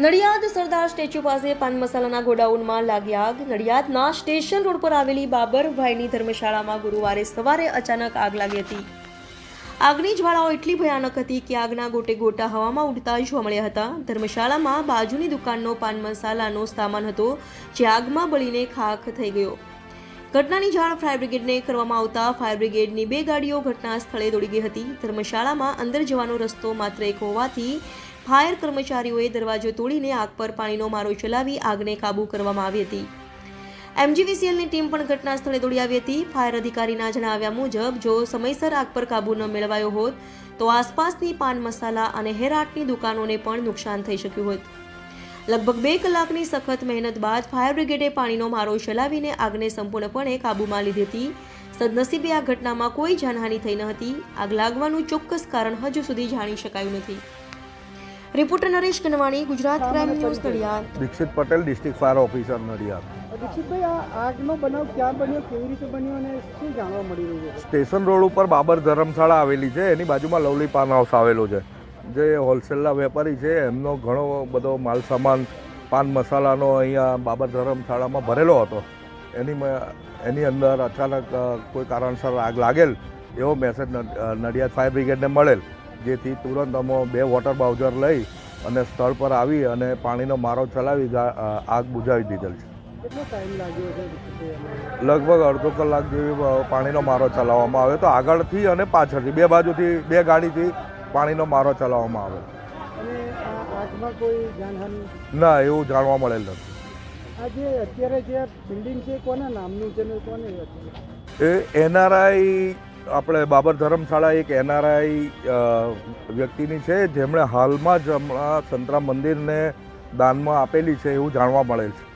નડિયાદ સરદાર statue પાસે પાન મસાલાના ગોડાઉનમાં લાગી આગ. નડિયાદના સ્ટેશન રોડ પર આવેલી બાબરભાઈની ધર્મશાળામાં ગુરુવારે સવારે અચાનક આગ લાગી હતી. આગની જ્વાળાઓ એટલી ભયાનક હતી કે આગના ગોટે ગોટા હવામાં ઉડતા જોવા મળ્યા હતા. ધર્મશાળામાં બાજુની દુકાનનો પાન મસાલાનો સામાન હતો, જે આગમાં બળીને ખાખ થઈ ગયો. ઘટનાની જાણ ફાયર બ્રિગેડને કરવામાં આવતા ફાયર બ્રિગેડની બે ગાડીઓ ઘટના સ્થળે દોડી ગઈ હતી. ધર્મશાળામાં અંદર જવાનો રસ્તો માત્ર એક હોવાથી ફાયર કર્મચારીઓએ દરવાજો તોડીને આગ પર પાણીનો મારો ચલાવી આગને કાબૂ કરવામાં આવી હતી. એમજીવીસીએલની ટીમ પણ ઘટના સ્થળે દોડી આવી હતી. ફાયર અધિકારીના જણાવ્યા મુજબ, જો સમયસર આગ પર કાબૂ ન મેળવાયો હોત, તો આસપાસની પાન મસાલા અને હેરાટની દુકાનોને પણ નુકસાન થઈ શક્યું હોત. લગભગ બે કલાકની સખત મહેનત બાદ ફાયર બ્રિગેડે પાણીનો મારો ચલાવીને આગને સંપૂર્ણપણે કાબૂમાં લીધી હતી. સદનસીબે આ ઘટનામાં કોઈ જાનહાનિ થઈ ન હતી. આગ લાગવાનું ચોક્કસ કારણ હજુ સુધી જાણી શકાયું નથી. Reporter Naresh Kanwani Gujarat crime news Nadiad. Dixit Patel district fire officer Nadiad. દીક્ષિતભાઈ આ આગનો બનાવ ક્યાં બન્યો કેવી રીતે બન્યો અને શું જાણવા મળી રહ્યું છે? સ્ટેશન રોડ ઉપર બાબર ધર્મશાળા આવેલી છે એની બાજુમાં લવલી પાન હાઉસ આવેલો છે. જે હોલસેલના વેપારી છે એમનો ઘણો બધો માલ સામાન પાન મસાલાનો અહીંયા બાબર ધર્મશાળામાં ભરેલો હતો. એની એની અંદર અચાનક કોઈ કારણસર આગ લાગેલ એવો મેસેજ નડ- નડિયાદ ફાયર બ્રિગેડને મળેલ. જેથી તુરંત અમે બે વોટર બાઉઝર લઈ અને સ્થળ પર આવી અને પાણીનો મારો ચલાવી આગ બુઝાવી દીધેલ છે? લગભગ અડધો કલાક જેવી પાણીનો મારો ચલાવવામાં આવ્યો તો આગળથી અને પાછળથી બે બાજુથી બે ગાડીથી પાણીનો મારો ચલાવવામાં આવ્યો અને આ આગમાં કોઈ જાનહાનિ? ના એવું જાણવા મળેલ નથી. આ અત્યારે જે બિલ્ડિંગ છે કોના નામનું છે કોને એ એનઆરઆઈ આપણે બાબર ધર્મશાળા એક એનઆરઆઈ વ્યક્તિની છે. જેમણે હાલમાં જ હમણાં સંતરામ મંદિરને દાનમાં આપેલી છે એવું જાણવા મળેલ છે.